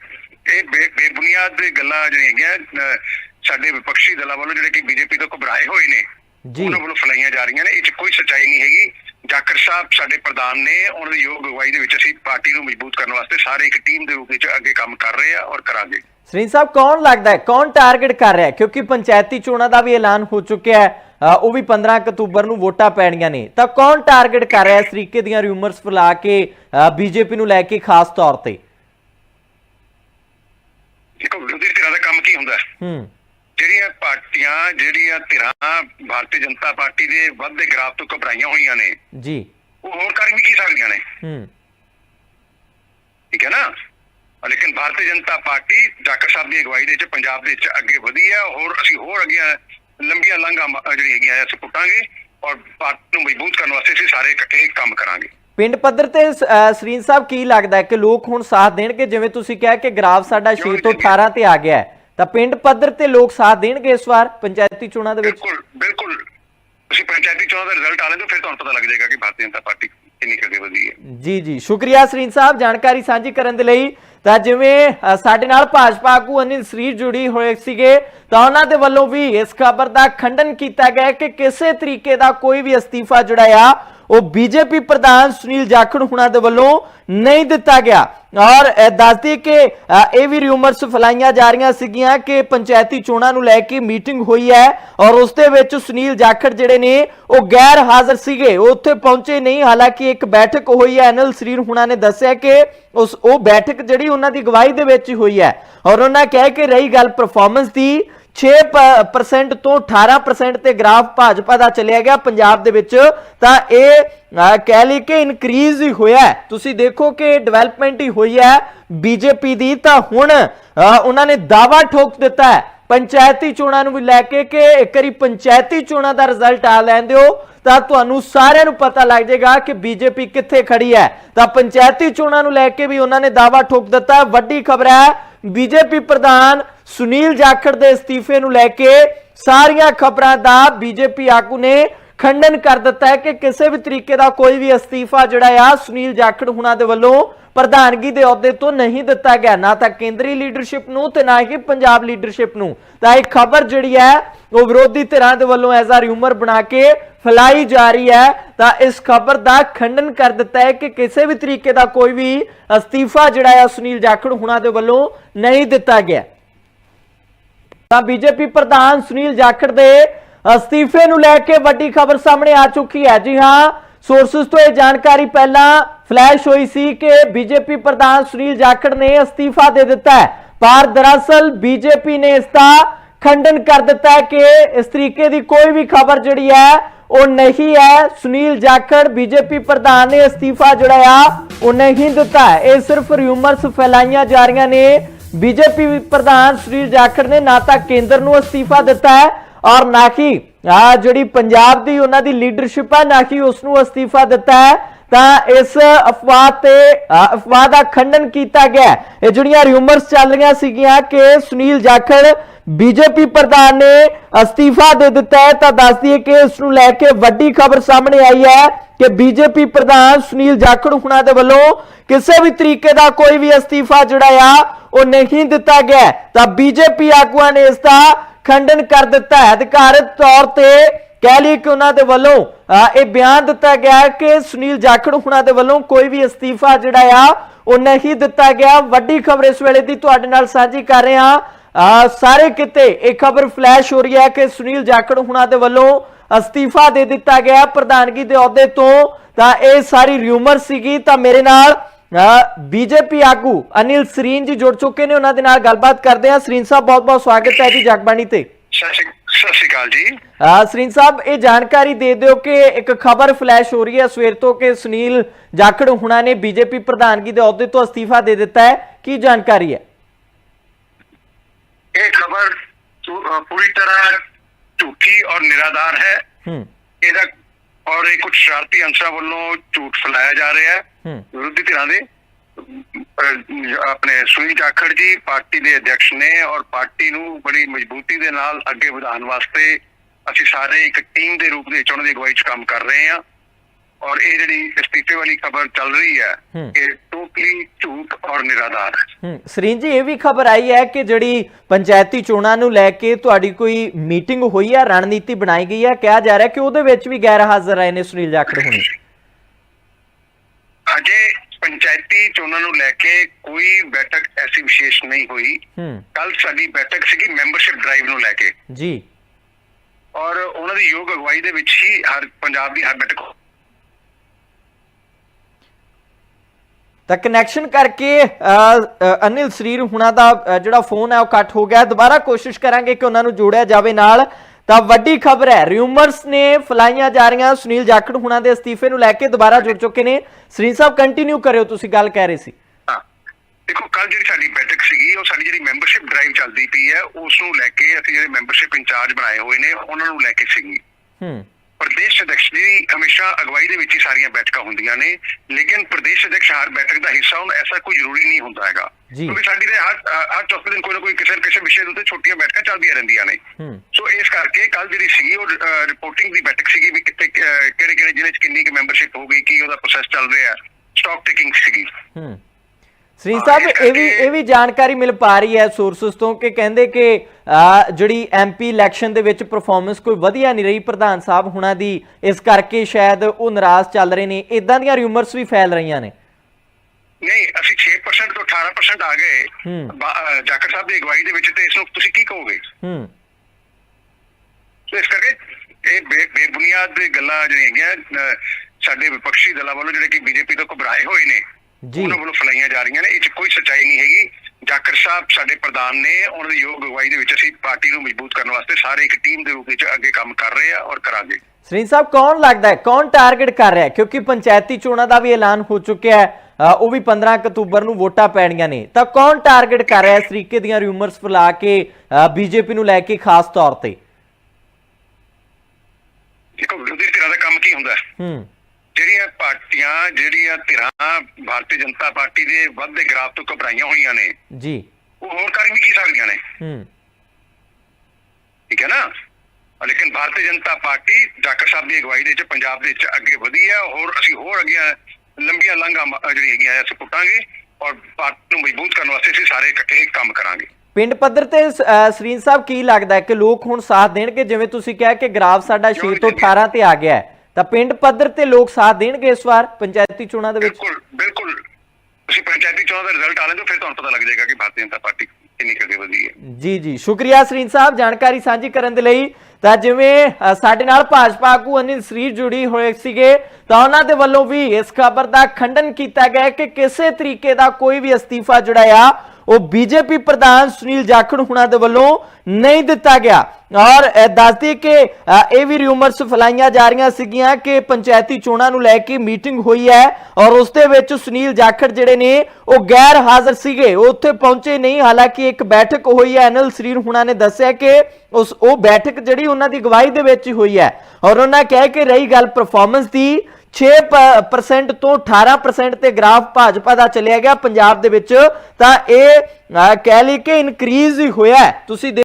ਇਹ ਬੇ- ਬੇਬੁਨਿਆਦ ਦੀ ਗੱਲਾਂ ਜਿਹੜੀਆਂ ਹੈਗੀਆਂ ਸਾਡੇ ਵਿਪਕਸ਼ੀ ਦਲਾਂ ਵੱਲੋਂ ਜਿਹੜੇ ਕਿ ਬੀਜੇਪੀ ਤੋਂ ਘਬਰਾਏ ਹੋਏ ਨੇ ਜੀ। ਉਹਨਾਂ ਵੱਲੋਂ ਫਲਾਈਆਂ ਜਾ ਰਹੀਆਂ ਨੇ। ਇਹ 'ਚ ਕੋਈ ਸੱਚਾਈ ਨਹੀਂ ਹੈਗੀ। ਜਾਖੜ ਸਾਹਿਬ ਸਾਡੇ ਪ੍ਰਧਾਨ ਨੇ ਉਹਨਾਂ ਦੀ ਯੋਗ ਅਗਵਾਈ ਦੇ ਵਿੱਚ ਅਸੀਂ ਪਾਰਟੀ ਨੂੰ ਮਜ਼ਬੂਤ ਕਰਨ ਵਾਸਤੇ ਸਾਰੇ ਇੱਕ ਟੀਮ ਦੇ ਰੂਪ ਵਿੱਚ ਅੱਗੇ ਕੰਮ ਕਰ ਰਹੇ ਆ ਔਰ ਕਰਾਂਗੇ। ਸ੍ਰੀ ਸਾਹਿਬ ਕੌਣ ਲੱਗਦਾ ਹੈ? ਕੌਣ ਟਾਰਗੇਟ ਕਰ ਰਿਹਾ ਹੈ? ਕਿਉਂਕਿ ਪੰਚਾਇਤੀ ਚੋਣਾਂ ਦਾ ਵੀ ਐਲਾਨ ਹੋ ਚੁੱਕਿਆ ਹੈ। ਉਹ ਵੀ 15 ਅਕਤੂਬਰ ਨੂੰ ਵੋਟਾਂ ਪੈਣੀਆਂ ਨੇ। ਤਾਂ ਕੌਣ ਟਾਰਗੇਟ ਕਰ ਰਿਹਾ ਹੈ ਇਸ ਤਰੀਕੇ ਦੀਆਂ ਰਿਊਮਰਸ ਫੈਲਾ ਕੇ ਬੀਜੇਪੀ ਨੂੰ ਲੈ ਕੇ ਖਾਸ ਤੌਰ ਤੇ? ਦੇਖੋ ਵਿਰੋਧੀ ਧਿਰਾਂ ਦਾ ਕੰਮ ਕੀ ਹੁੰਦਾ ਹੈ? ਹੂੰ। ਜਿਹੜੀਆਂ ਪਾਰਟੀਆਂ ਜਿਹੜੀਆਂ ਧਿਰਾਂ ਭਾਰਤੀ ਜਨਤਾ ਪਾਰਟੀ ਦੇ ਵੱਧਦੇ ਗ੍ਰਾਫ ਤੋਂ ਘਬਰਾਈਆਂ ਹੋਈਆਂ ਨੇ ਜੀ। ਉਹ ਹੋਰ ਕਰ ਵੀ ਕੀ ਸਕਦੀਆਂ ਨੇ? ਹੂੰ। ਠੀਕ ਹੈ ਨਾ? ਲੇਕਿਨ ਭਾਰਤੀ ਜਨਤਾ ਪਾਰਟੀ ਜਾਖੜ ਸਾਹਿਬ ਦੀ ਅਗਵਾਈ ਦੇ ਵਿੱਚ ਪੰਜਾਬ ਦੇ ਵਿੱਚ ਅੱਗੇ ਵਧੀ ਹੈ। ਹੋਰ ਅਸੀਂ ਹੋਰ ਅੱਗੇ ਲੰਬੀਆਂ ਲਾਂਘਾਂ ਜਿਹੜੀ ਹੈਗੀਆਂ ਅਸੀਂ ਪੁੱਟਾਂਗੇ ਔਰ ਪਾਰਟੀ ਨੂੰ ਮਜ਼ਬੂਤ ਕਰਨ ਵਾਸਤੇ ਅਸੀਂ ਸਾਰੇ ਇਕੱਠੇ ਕੰਮ ਕਰਾਂਗੇ। ਪਿੰਡ ਪੱਧਰ ਤੇ ਸਰੀਨ ਸਾਹਿਬ ਕੀ ਲੱਗਦਾ ਹੈ ਕਿ ਲੋਕ ਹੁਣ ਸਾਥ ਦੇਣਗੇ? ਜਿਵੇਂ ਤੁਸੀਂ ਕਿਹਾ ਕਿ ਗ੍ਰਾਫ ਸਾਡਾ 6 ਤੋਂ 18 ਤੇ ਆ ਗਿਆ ਹੈ। ਤਾਂ ਪਿੰਡ ਪੱਧਰ ਤੇ ਲੋਕ ਸਾਥ ਦੇਣਗੇ ਇਸ ਵਾਰ ਪੰਚਾਇਤੀ ਚੋਣਾਂ ਦੇ ਵਿੱਚ? ਬਿਲਕੁਲ ਬਿਲਕੁਲ। ਤੁਸੀਂ ਪੰਚਾਇਤੀ ਚੋਣਾਂ ਦਾ ਰਿਜ਼ਲਟ ਆ ਲੈਂਦੇ ਹੋ, ਫਿਰ ਤੁਹਾਨੂੰ ਪਤਾ ਲੱਗ ਜਾਏਗਾ ਕਿ ਭਾਰਤੀ ਜਨਤਾ ਪਾਰਟੀ ਕਿੰਨੀ ਕੁ ਅੱਗੇ ਵਧੀ ਹੈ। ਜੀ ਜੀ। ਸ਼ੁਕਰੀਆ ਸਰੀਨ ਸਾਹਿਬ ਜਾਣਕਾਰੀ ਸਾਂਝੀ ਕਰਨ ਦੇ ਲਈ। ਤਾਂ ਜਿਵੇਂ ਅ, ਸਾਡੇ ਨਾਲ ਭਾਜਪਾ ਆਗੂ ਅਨਿਲ ਸਰੀਰ ਜੁੜੀ ਹੋਏ ਸੀਗੇ ਤਾਂ ਉਹਨਾਂ ਦੇ ਵੱਲੋਂ ਵੀ ਇਸ ਖਬਰ ਦਾ ਖੰਡਨ ਕੀਤਾ ਗਿਆ ਹੈ ਕਿ ਕਿਸੇ ਤਰੀਕੇ ਦਾ ਕੋਈ ਵੀ ਅਸਤੀਫਾ ਜਿਹੜਾ ਆ ਉਹ ਬੀਜੇਪੀ ਪ੍ਰਧਾਨ ਸੁਨੀਲ ਜਾਖੜ ਹੁਣਾਂ ਦੇ ਵੱਲੋਂ ਨਹੀਂ ਦਿੱਤਾ ਗਿਆ। ਔਰ ਦੱਸਦੀ ਕਿ ਇਹ ਵੀ ਰਿਊਮਰਸ ਫਲਾਈਆਂ ਜਾ ਰਹੀਆਂ ਸੀਗੀਆਂ ਕਿ ਪੰਚਾਇਤੀ ਚੋਣਾਂ ਨੂੰ ਲੈ ਕੇ ਮੀਟਿੰਗ ਹੋਈ ਹੈ ਔਰ ਉਸ ਦੇ ਵਿੱਚ ਸੁਨੀਲ ਜਾਖੜ ਜਿਹੜੇ ਨੇ, ਉਹ ਗੈਰ ਹਾਜ਼ਰ ਸੀਗੇ, ਉਹ ਉੱਥੇ ਪਹੁੰਚੇ ਨਹੀਂ। ਹਾਲਾਂਕਿ ਇੱਕ ਬੈਠਕ ਹੋਈ ਹੈ ਐਨਲ ਸਰੀਰ ਹੁਣਾਂ ਨੇ ਦੱਸਿਆ ਕਿ ਉਸ, ਉਹ ਬੈਠਕ ਜਿਹੜੀ ਉਹਨਾਂ ਦੀ ਗਵਾਹੀ ਦੇ ਵਿੱਚ ਹੀ ਹੋਈ ਹੈ ਔਰ ਉਹਨਾਂ ਕਿਹਾ ਕਿ ਰਹੀ ਗੱਲ ਪਰਫਾਰਮੈਂਸ ਦੀ 6% ਤੋਂ 18% ਤੇ ਗ੍ਰਾਫ ਭਾਜਪਾ ਦਾ ਚੱਲਿਆ ਗਿਆ। ਪੰਜਾਬ ਦੇ ਵਿੱਚ ਤਾਂ ਇਹ ਕਹਿ ਲਈ ਕਿ ਇਨਕਰੀਜ਼ ਹੀ ਹੋਇਆ ਤੁਸੀਂ ਦੇਖੋ ਕਿ ਡਿਵੈਲਪਮੈਂਟ ਹੀ ਹੋਈ ਹੈ ਬੀਜੇਪੀ ਦੀ। ਤਾਂ ਹੁਣ ਉਹਨਾਂ ਨੇ ਦਾਵਾ ਠੋਕ ਦਿੱਤਾ ਹੈ। ਪੰਚਾਇਤੀ ਚੋਣਾਂ ਨੂੰ ਵੀ ਲੈ ਕੇ ਕਿ ਇੱਕ ਵਾਰੀ ਪੰਚਾਇਤੀ ਚੋਣਾਂ ਦਾ ਰਿਜ਼ਲਟ ਆ ਲੈਣ ਦਿਓ, ਤਾਂ ਤੁਹਾਨੂੰ ਸਾਰਿਆਂ ਨੂੰ ਪਤਾ ਲੱਗ ਜਾਏਗਾ ਕਿ ਬੀਜੇਪੀ ਕਿੱਥੇ ਖੜੀ ਹੈ। ਤਾਂ ਪੰਚਾਇਤੀ ਚੋਣਾਂ ਨੂੰ ਲੈ ਕੇ ਵੀ ਉਹਨਾਂ ਨੇ ਦਾਵਾ ਠੋਕ ਦਿੱਤਾ। ਵੱਡੀ ਖਬਰ ਹੈ ਬੀਜੇਪੀ ਪ੍ਰਧਾਨ ਸੁਨੀਲ ਜਾਖੜ ਦੇ ਅਸਤੀਫੇ ਨੂੰ ਲੈ ਕੇ ਸਾਰੀਆਂ ਖਬਰਾਂ ਦਾ ਬੀਜੇਪੀ ਆਗੂ ਨੇ ਖੰਡਨ ਕਰ ਦਿੱਤਾ ਹੈ ਕਿ ਕਿਸੇ ਵੀ ਤਰੀਕੇ ਦਾ ਕੋਈ ਵੀ ਅਸਤੀਫਾ ਜਿਹੜਾ ਆ ਸੁਨੀਲ ਜਾਖੜ ਹੁਣਾਂ ਦੇ ਵੱਲੋਂ ਪ੍ਰਧਾਨਗੀ ਦੇ ਅਹੁਦੇ ਤੋਂ ਨਹੀਂ ਦਿੱਤਾ ਗਿਆ। ਨਾ ਤਾਂ ਕੇਂਦਰੀ ਲੀਡਰਸ਼ਿਪ ਨੂੰ ਤੇ ਨਾ ਹੀ ਪੰਜਾਬ ਲੀਡਰਸ਼ਿਪ ਨੂੰ। ਤਾਂ ਇਹ ਖਬਰ ਜਿਹੜੀ ਹੈ, ਉਹ ਵਿਰੋਧੀ ਧਿਰਾਂ ਦੇ ਵੱਲੋਂ ਐਜ਼ ਆ ਰਿਊਮਰ ਬਣਾ ਕੇ ਫੈਲਾਈ ਜਾ ਰਹੀ ਹੈ। ਤਾਂ ਇਸ ਖਬਰ ਦਾ ਖੰਡਨ ਕਰ ਦਿੱਤਾ ਹੈ ਕਿ ਕਿਸੇ ਵੀ ਤਰੀਕੇ ਦਾ ਕੋਈ ਵੀ ਅਸਤੀਫਾ ਜਿਹੜਾ ਹੈ ਸੁਨੀਲ ਜਾਖੜ ਹੁਣਾਂ ਦੇ ਵੱਲੋਂ ਨਹੀਂ ਦਿੱਤਾ ਗਿਆ। ਤਾਂ ਬੀਜੇਪੀ ਪ੍ਰਧਾਨ ਸੁਨੀਲ ਜਾਖੜ ਦੇ ਅਸਤੀਫੇ ਨੂੰ ਲੈ ਕੇ ਵੱਡੀ ਖਬਰ ਸਾਹਮਣੇ ਆ ਚੁੱਕੀ ਹੈ। ਜੀ ਹਾਂ ਸੋਰਸਸ ਤੋਂ ਇਹ ਜਾਣਕਾਰੀ ਪਹਿਲਾਂ ਫਲੈਸ਼ ਹੋਈ ਸੀ ਕਿ ਬੀਜੇਪੀ ਪ੍ਰਧਾਨ ਸੁਨੀਲ ਜਾਖੜ ਨੇ ਅਸਤੀਫਾ ਦੇ ਦਿੱਤਾ ਹੈ। ਪਰ ਦਰਅਸਲ ਬੀਜੇਪੀ ਨੇ ਇਸ ਦਾ ਖੰਡਨ ਕਰ ਦਿੱਤਾ ਹੈ ਕਿ ਇਸ ਤਰੀਕੇ ਦੀ ਕੋਈ ਵੀ ਖਬਰ ਜਿਹੜੀ ਹੈ, ਉਹ ਨਹੀਂ ਹੈ। ਸੁਨੀਲ ਜਾਖੜ ਬੀਜੇਪੀ ਪ੍ਰਧਾਨ ਨੇ ਅਸਤੀਫਾ ਜਿਹੜਾ ਆ ਉਹ ਨਹੀਂ ਦਿੱਤਾ ਇਹ ਸਿਰਫ ਰਿਊਮਰਸ ਫੈਲਾਈਆਂ ਜਾ ਰਹੀਆਂ ਨੇ। ਬੀਜੇਪੀ ਪ੍ਰਧਾਨ ਸੁਨੀਲ ਜਾਖੜ ਨੇ ਨਾ ਤਾਂ ਕੇਂਦਰ ਨੂੰ ਅਸਤੀਫਾ ਦਿੱਤਾ ਹੈ ਔਰ ਨਾ ਹੀ, ਆ ਜਿਹੜੀ ਪੰਜਾਬ ਦੀ ਉਹਨਾਂ ਦੀ ਲੀਡਰਸ਼ਿਪ ਆ, ਨਾ ਹੀ ਉਸ ਨੂੰ ਅਸਤੀਫਾ ਦਿੱਤਾ ਹੈ। ਤਾਂ ਇਸ ਅਫਵਾਹ ਤੇ ਅਫਵਾਹ ਦਾ ਖੰਡਨ ਕੀਤਾ ਗਿਆ ਇਹ ਜਿਹੜੀਆਂ ਰਿਊਮਰਸ ਚੱਲ ਰਹੀਆਂ ਸੀਗੀਆਂ ਕਿ ਸੁਨੀਲ ਜਾਖੜ ਬੀਜੇਪੀ ਪ੍ਰਧਾਨ ਨੇ ਅਸਤੀਫਾ ਦੇ ਦਿੱਤਾ ਹੈ, ਤਾਂ ਦੱਸ ਦਈਏ ਕਿ ਇਸ ਨੂੰ ਲੈ ਕੇ ਵੱਡੀ ਖਬਰ ਸਾਹਮਣੇ ਆਈ ਹੈ ਕਿ ਬੀਜੇਪੀ ਪ੍ਰਧਾਨ ਸੁਨੀਲ ਜਾਖੜ ਹੁਣਾਂ ਦੇ ਵੱਲੋਂ ਕਿਸੇ ਵੀ ਤਰੀਕੇ ਦਾ ਕੋਈ ਵੀ ਅਸਤੀਫਾ ਜਿਹੜਾ ਆ ਉਹ ਨਹੀਂ ਦਿੱਤਾ ਗਿਆ। ਹੈ। ਤਾਂ ਬੀਜੇਪੀ ਆਗੂਆਂ ਨੇ ਇਸ ਦਾ ਖੰਡਨ ਕਰ ਦਿੱਤਾ ਹੈ। ਅਧਿਕਾਰਤ ਤੌਰ ਤੇ ਕਹਿ ਲਈ ਕਿ ਉਹਨਾਂ ਦੇ ਵੱਲੋਂ ਇਹ ਬਿਆਨ ਦਿੱਤਾ ਗਿਆ ਕਿ ਸੁਨੀਲ ਜਾਖੜ ਹੁਣਾਂ ਦੇ ਵੱਲੋਂ ਕੋਈ ਵੀ ਅਸਤੀਫਾ ਜਿਹੜਾ ਆ, ਉਹ ਨਹੀਂ ਦਿੱਤਾ ਗਿਆ। ਵੱਡੀ ਖਬਰ ਇਸ ਵੇਲੇ ਦੀ ਤੁਹਾਡੇ ਨਾਲ ਸਾਂਝੀ ਕਰ ਰਹੇ ਹਾਂ। ਸਾਰੇ ਕਿਤੇ ਇਹ ਖਬਰ ਫਲੈਸ਼ ਹੋ ਰਹੀ ਹੈ ਕਿ ਸੁਨੀਲ ਜਾਖੜ ਹੁਣਾਂ ਦੇ ਵੱਲੋਂ ਅਸਤੀਫਾ ਦੇ ਦਿੱਤਾ ਗਿਆ ਪ੍ਰਧਾਨਗੀ ਦੇ ਅਹੁਦੇ ਤੋਂ। ਤਾਂ ਇਹ ਸਾਰੀ ਰਿਊਮਰ ਸੀਗੀ। ਤਾਂ ਮੇਰੇ ਨਾਲ ਬੀਜੇਪੀ ਆਗੂ ਅਨਿਲ ਸਰੀਨ ਜੀ ਜੁੜ ਚੁੱਕੇ ਨੇ ਉਹਨਾਂ ਦੇ ਨਾਲ ਗੱਲਬਾਤ ਕਰਦੇ ਹਾਂ। ਸਰੀਨ ਸਾਹਿਬ ਬਹੁਤ ਬਹੁਤ ਸਵਾਗਤ ਹੈ ਜੀ ਜਗਬਾਣੀ ਤੇ। ਸਤਿ ਸ਼੍ਰੀ ਅਕਾਲ ਜੀ। ਸਰੀਨ ਸਾਹਿਬ ਇਹ ਜਾਣਕਾਰੀ ਦੇ ਦਿਓ ਕਿ ਇੱਕ ਖਬਰ ਫਲੈਸ਼ ਹੋ ਰਹੀ ਹੈ। ਸਵੇਰ ਤੋਂ ਕਿ ਸੁਨੀਲ ਜਾਖੜ ਹੁਣਾਂ ਨੇ ਬੀਜੇਪੀ ਪ੍ਰਧਾਨਗੀ ਦੇ ਅਹੁਦੇ ਤੋਂ ਅਸਤੀਫਾ ਦੇ ਦਿੱਤਾ ਹੈ। ਕੀ ਜਾਣਕਾਰੀ ਹੈ? ਇਹ ਖਬਰ ਪੂਰੀ ਤਰ੍ਹਾਂ ਝੂਠੀ ਔਰ ਨਿਰਾਧਾਰ ਹੈ। ਹੂੰ। ਇਹਦਾ ਔਰ ਇਹ ਕੁਝ ਸ਼ਰਾਰਤੀ ਅੰਸਰਾਂ ਵੱਲੋਂ ਝੂਠ ਫੈਲਾਇਆ ਜਾ ਰਿਹਾ ਹੈ। ਵਿਰੋਧੀ ਧਿਰਾਂ ਦੇ ਆਪਣੇ ਸੁਨੀਲ ਜਾਖੜ ਜੀ ਪਾਰਟੀ ਦੇ ਅਧਿਕਸ਼ ਨੇ ਔਰ ਪਾਰਟੀ ਨੂੰ ਬੜੀ ਮਜ਼ਬੂਤੀ ਦੇ ਨਾਲ ਅੱਗੇ ਵਧਾਉਣ ਵਾਸਤੇ ਅਸੀਂ ਸਾਰੇ ਇੱਕ ਟੀਮ ਦੇ ਰੂਪ ਵਿੱਚ ਉਹਨਾਂ ਦੀ ਅਗਵਾਈ 'ਚ ਕੰਮ ਕਰ ਰਹੇ ਹਾਂ। ਔਰ ਇਹ ਜਿਹੜੀ ਇਸਤੀਫੇ ਵਾਲੀ ਖਬਰ ਚੱਲ ਰਹੀ ਹੈ ਹੂੰ। ਟੋਟਲੀ ਝੂਠ ਔਰ ਨਿਰਾਧਾਰ। ਹੈ ਹੂੰ ਸਰੀਨ ਜੀ ਇਹ ਵੀ ਖਬਰ ਆਈ ਹੈ ਕਿ ਜਿਹੜੀ ਪੰਚਾਇਤੀ ਚੋਣਾਂ ਨੂੰ ਲੈ ਕੇ ਤੁਹਾਡੀ ਕੋਈ ਮੀਟਿੰਗ ਹੋਈ ਹੈ ਰਣਨੀਤੀ ਬਣਾਈ ਗਈ ਹੈ ਕਿਹਾ ਜਾ ਰਿਹਾ ਕਿ ਉਹਦੇ ਵਿੱਚ ਵੀ ਗੈਰ ਹਾਜ਼ਰ ਰਹੇ ਨੇ ਸੁਨੀਲ ਜਾਖੜ ਹੁਣੀ। ਅਜੇ ਪੰਚਾਇਤੀ ਚੋਣਾਂ ਨੂੰ ਲੈ ਕੇ ਕੋਈ ਬੈਠਕ ਐਸੀ ਵਿਸ਼ੇਸ਼ ਨਹੀਂ ਹੋਈ। ਹੂੰ। ਕੱਲ ਸਾਡੀ ਬੈਠਕ ਸੀਗੀ ਮੈਂਬਰਸ਼ਿਪ ਡਰਾਈਵ ਨੂੰ ਲੈ ਕੇ। ਜੀ। ਔਰ ਉਹਨਾਂ ਦੀ ਯੋਗ ਅਗਵਾਈ ਦੇ ਵਿੱਚ ਹੀ ਹਰ ਪੰਜਾਬ ਦੀ ਹਰ ਬੈਠਕ ਤਾਂ ਕਨੈਕਸ਼ਨ ਕਰਕੇ ਅਨਿਲ ਸਰੀਰ ਹੁਣਾਂ ਦਾ ਜਿਹੜਾ ਫੋਨ ਹੈ ਉਹ ਕੱਟ ਹੋ ਗਿਆ। ਦੁਬਾਰਾ ਕੋਸ਼ਿਸ਼ ਕਰਾਂਗੇ ਕਿ ਉਹਨਾਂ ਨੂੰ ਜੋੜਿਆ ਜਾਵੇ ਨਾਲ। ਤਾਂ ਵੱਡੀ ਖਬਰ ਹੈ ਰਿਊਮਰਸ ਨੇ ਫਲਾਈਆਂ ਜਾ ਰਹੀਆਂ ਸੁਨੀਲ ਜਾਖੜ ਹੁਣਾਂ ਦੇ ਅਸਤੀਫੇ ਨੂੰ ਲੈ ਕੇ ਦੁਬਾਰਾ ਜੁੜ ਚੁੱਕੇ ਨੇ। ਸਰੀਰ ਸਾਹਿਬ ਕੰਟੀਨਿਊ ਕਰਿਓ ਤੁਸੀਂ ਗੱਲ ਕਹਿ ਰਹੇ ਸੀ। ਦੇਖੋ ਕੱਲ ਜਿਹੜੀ ਸਾਡੀ ਬੈਠਕ ਸੀਗੀ ਉਹ ਸਾਡੀ ਜਿਹੜੀ ਮੈਂਬਰਸ਼ਿਪ ਡਰਾਈਵ ਚੱਲਦੀ ਪਈ ਹੈ ਉਸ ਨੂੰ ਲੈ ਕੇ ਅਸੀਂ ਜਿਹੜੇ ਮੈਂਬਰਸ਼ਿਪ ਇੰਚਾਰਜ ਬਣਾਏ ਹੋਏ ਨੇ ਉਹਨਾਂ ਨੂੰ ਲੈ ਕੇ ਸੀਗੀ। ਹੂੰ। ਪ੍ਰਦੇਸ਼ ਅਧਿਕਸ਼ ਦੀ ਹਮੇਸ਼ਾ ਅਗਵਾਈ ਦੇ ਵਿੱਚ ਹੀ ਸਾਰੀਆਂ ਬੈਠਕਾਂ ਹੁੰਦੀਆਂ ਨੇ ਲੇਕਿਨ ਪ੍ਰਦੇਸ਼ ਅਧਿਕਸ਼ ਹਰ ਬੈਠਕ ਦਾ ਹਿੱਸਾ ਹੋਣਾ ਐਸਾ ਕੋਈ ਜ਼ਰੂਰੀ ਨਹੀਂ ਹੁੰਦਾ ਹੈਗਾ। ਕਿਉਂਕਿ ਸਾਡੀ ਦੇ ਹਰ ਹਰ ਚੌਥੇ ਦਿਨ ਕੋਈ ਨਾ ਕੋਈ ਕਿਸੇ ਨਾ ਕਿਸੇ ਵਿਸ਼ੇ ਦੇ ਉੱਤੇ ਛੋਟੀਆਂ ਬੈਠਕਾਂ ਚੱਲਦੀਆਂ ਰਹਿੰਦੀਆਂ ਨੇ। ਸੋ ਇਸ ਕਰਕੇ ਕੱਲ ਜਿਹੜੀ ਸੀਗੀ ਉਹ ਰਿਪੋਰਟਿੰਗ ਦੀ ਬੈਠਕ ਸੀਗੀ ਵੀ ਕਿੱਥੇ ਕਿਹੜੇ ਕਿਹੜੇ ਜ਼ਿਲ੍ਹੇ 'ਚ ਕਿੰਨੀ ਕੁ ਮੈਂਬਰਸ਼ਿਪ ਹੋ ਗਈ ਕੀ ਉਹਦਾ ਪ੍ਰੋਸੈਸ ਚੱਲ ਰਿਹਾ ਸਟਾਕ ਟੇਕਿੰਗ ਸੀਗੀ। ਹੂੰ। ਸ੍ਰੀ ਸਾਹਿਬ ਇਹ ਵੀ ਇਹ ਵੀ ਜਾਣਕਾਰੀ ਮਿਲ ਪਾ ਰਹੀ ਹੈ ਸੋਰਸਸ ਤੋਂ ਕਿ ਕਹਿੰਦੇ ਕਿ ਜਿਹੜੀ ਐਮਪੀ ਇਲੈਕਸ਼ਨ ਦੇ ਵਿੱਚ ਪਰਫਾਰਮੈਂਸ ਕੋਈ ਵਧੀਆ ਨਹੀਂ ਰਹੀ ਪ੍ਰਧਾਨ ਸਾਹਿਬ ਹੁਣਾਂ ਦੀ ਇਸ ਕਰਕੇ ਸ਼ਾਇਦ ਉਹ ਨਾਰਾਜ਼ ਚੱਲ ਰਹੇ ਨੇ। ਇਦਾਂ ਦੀਆਂ ਰਿਊਮਰਸ ਵੀ ਫੈਲ ਰਹੀਆਂ ਨੇ। ਨਹੀਂ ਅਸੀਂ 6% ਤੋਂ 18% ਆ ਗਏ। ਜਾਖੜ ਸਾਹਿਬ ਦੀ ਅਗਵਾਈ ਦੇ ਵਿੱਚ ਤੇ ਇਸ ਨੂੰ ਤੁਸੀਂ ਕੀ ਕਹੋਗੇ? ਹੂੰ। ਇਸ ਕਰਕੇ ਇਹ ਬੇ- ਬੇਬੁਨਿਆਦ ਦੀ ਗੱਲਾਂ ਜਿਹੜੀਆਂ ਸਾਡੇ ਵਿਪਕਸ਼ੀ ਦਲਾਂ ਵੱਲੋਂ ਜਿਹੜੇ ਕਿ ਬੀਜੇਪੀ ਤੋਂ ਘਬਰਾਏ ਹੋਏ ਨੇ ਜੀ। ਉਹਨਾਂ ਵੱਲੋਂ ਫਲਾਈਆਂ ਜਾ ਰਹੀਆਂ ਨੇ। ਇਹ 'ਚ ਕੋਈ ਸੱਚਾਈ ਨਹੀਂ ਹੈਗੀ। ਜਾਖੜ ਸਾਹਿਬ ਸਾਡੇ ਪ੍ਰਧਾਨ ਨੇ ਉਹਨਾਂ ਦੀ ਯੋਗ ਅਗਵਾਈ ਦੇ ਵਿੱਚ ਅਸੀਂ ਪਾਰਟੀ ਨੂੰ ਮਜ਼ਬੂਤ ਕਰਨ ਵਾਸਤੇ ਸਾਰੇ ਇੱਕ ਟੀਮ ਦੇ ਰੂਪ ਵਿੱਚ ਅੱਗੇ ਕੰਮ ਕਰ ਰਹੇ ਆ ਔਰ ਕਰਾਂਗੇ। ਸ੍ਰੀ ਸਾਹਿਬ ਕੌਣ ਲੱਗਦਾ ਹੈ? ਕੌਣ ਟਾਰਗੇਟ ਕਰ ਰਿਹਾ ਹੈ? ਕਿਉਂਕਿ ਪੰਚਾਇਤੀ ਚੋਣਾਂ ਦਾ ਵੀ ਐਲਾਨ ਹੋ ਚੁੱਕਿਆ ਹੈ। ਉਹ ਵੀ 15 ਅਕਤੂਬਰ ਨੂੰ ਵੋਟਾਂ ਪੈਣੀਆਂ ਨੇ। ਤਾਂ ਕੌਣ ਟਾਰਗੇਟ ਕਰ ਰਿਹਾ ਹੈ ਇਸ ਤਰੀਕੇ ਦੀਆਂ ਰਿਊਮਰਸ ਫੈਲਾ ਕੇ ਬੀਜੇਪੀ ਨੂੰ ਲੈ ਕੇ ਖਾਸ ਤੌਰ ਤੇ? ਦੇਖੋ ਵਿਰੋਧੀ ਧਿਰਾਂ ਦਾ ਕੰਮ ਕੀ ਹੁੰਦਾ ਹੈ? ਹੂੰ। ਜਿਹੜੀਆਂ ਪਾਰਟੀਆਂ ਜਿਹੜੀਆਂ ਧਿਰਾਂ ਭਾਰਤੀ ਜਨਤਾ ਪਾਰਟੀ ਦੇ ਵੱਧਦੇ ਗ੍ਰਾਫ ਤੋਂ ਘਬਰਾਈਆਂ ਹੋਈਆਂ ਨੇ ਜੀ। ਉਹ ਹੋਰ ਕਰ ਵੀ ਕੀ ਸਕਦੀਆਂ ਨੇ? ਹੂੰ। ਠੀਕ ਹੈ ਨਾ? ਲੇਕਿਨ ਭਾਰਤੀ ਜਨਤਾ ਪਾਰਟੀ ਡਾਕਟਰ ਸਾਹਿਬ ਦੀ ਅਗਵਾਈ ਦੇ ਵਿੱਚ ਪੰਜਾਬ ਦੇ ਵਿੱਚ ਅੱਗੇ ਵਧੀ ਹੈ। ਹੋਰ ਅਸੀਂ ਹੋਰ ਅੱਗੇ ਲੰਬੀਆਂ ਲਾਂਘਾਂ ਜਿਹੜੀਆਂ ਹੈਗੀਆਂ ਅਸੀਂ ਪੁੱਟਾਂਗੇ ਔਰ ਪਾਰਟੀ ਨੂੰ ਮਜ਼ਬੂਤ ਕਰਨ ਵਾਸਤੇ ਅਸੀਂ ਸਾਰੇ ਇਕੱਠੇ ਕੰਮ ਕਰਾਂਗੇ। ਪਿੰਡ ਪੱਧਰ ਤੇ ਸਰੀਨ ਸਾਹਿਬ ਕੀ ਲੱਗਦਾ ਹੈ ਕਿ ਲੋਕ ਹੁਣ ਸਾਥ ਦੇਣਗੇ? ਜਿਵੇਂ ਤੁਸੀਂ ਕਿਹਾ ਕਿ ਗ੍ਰਾਫ ਸਾਡਾ 6 ਤੋਂ 18 ਤੇ ਆ ਗਿਆ ਹੈ। ਤਾਂ ਪਿੰਡ ਪੱਧਰ ਤੇ ਲੋਕ ਸਾਥ ਦੇਣਗੇ ਇਸ ਵਾਰ ਪੰਚਾਇਤੀ ਚੋਣਾਂ ਦੇ ਵਿੱਚ? ਬਿਲਕੁਲ ਬਿਲਕੁਲ। ਤੁਸੀਂ ਪੰਚਾਇਤੀ ਚੋਣਾਂ ਦਾ ਰਿਜ਼ਲਟ ਆ ਲੈਂਦੇ ਹੋ, ਫਿਰ ਤੁਹਾਨੂੰ ਪਤਾ ਲੱਗ ਜਾਏਗਾ ਕਿ ਭਾਰਤੀ ਜਨਤਾ ਪਾਰਟੀ ਕਿੰਨੀ ਕੁ ਅੱਗੇ ਵਧੀ ਹੈ। ਜੀ ਜੀ। ਸ਼ੁਕਰੀਆ ਸਰੀਨ ਸਾਹਿਬ ਜਾਣਕਾਰੀ ਸਾਂਝੀ ਕਰਨ ਦੇ ਲਈ। ਤਾਂ ਜਿਵੇਂ ਸਾਡੇ ਨਾਲ ਭਾਜਪਾ ਆਗੂ ਅਨਿਲ ਸਰੀਰ ਜੁੜੀ ਹੋਏ ਸੀਗੇ ਤਾਂ ਉਹਨਾਂ ਦੇ ਵੱਲੋਂ ਵੀ ਇਸ ਖਬਰ ਦਾ ਖੰਡਨ ਕੀਤਾ ਗਿਆ ਕਿ ਕਿਸੇ ਤਰੀਕੇ ਦਾ ਕੋਈ ਵੀ ਅਸਤੀਫਾ ਜਿਹੜਾ ਆ ਉਹ ਬੀਜੇਪੀ ਪ੍ਰਧਾਨ ਸੁਨੀਲ ਜਾਖੜ ਹੁਣਾਂ ਦੇ ਵੱਲੋਂ ਨਹੀਂ ਦਿੱਤਾ ਗਿਆ। ਔਰ ਦੱਸਦੀ ਕਿ ਇਹ ਵੀ ਰਿਊਮਰਸ ਫਲਾਈਆਂ ਜਾ ਰਹੀਆਂ ਸੀਗੀਆਂ ਕਿ ਪੰਚਾਇਤੀ ਚੋਣਾਂ ਨੂੰ ਲੈ ਕੇ ਮੀਟਿੰਗ ਹੋਈ ਹੈ ਔਰ ਉਸ ਦੇ ਵਿੱਚ ਸੁਨੀਲ ਜਾਖੜ ਜਿਹੜੇ ਨੇ, ਉਹ ਗੈਰ ਹਾਜ਼ਰ ਸੀਗੇ। ਉਹ ਉੱਥੇ ਪਹੁੰਚੇ ਨਹੀਂ। ਹਾਲਾਂਕਿ ਇੱਕ ਬੈਠਕ ਹੋਈ ਹੈ। ਅਨਿਲ ਸਰੀਰ ਹੁਣਾਂ ਨੇ ਦੱਸਿਆ ਕਿ ਉਸ, ਉਹ ਬੈਠਕ ਜਿਹੜੀ ਉਹਨਾਂ ਦੀ ਗਵਾਹੀ ਦੇ ਵਿੱਚ ਹੀ ਹੋਈ ਹੈ। ਔਰ ਉਹਨਾਂ ਕਹਿ ਕੇ ਰਹੀ ਗੱਲ ਪਰਫਾਰਮੈਂਸ ਦੀ 6% ਤੋਂ 18% ਤੇ ਗ੍ਰਾਫ ਭਾਜਪਾ ਦਾ ਚਲਿਆ ਗਿਆ ਪੰਜਾਬ ਦੇ ਵਿੱਚ ਤਾਂ ਇਹ ਕਹਿ ਲਈ ਕਿ ਇਨਕਰੀਜ਼ ਹੀ ਹੋਇਆ ਹੈ। ਤੁਸੀਂ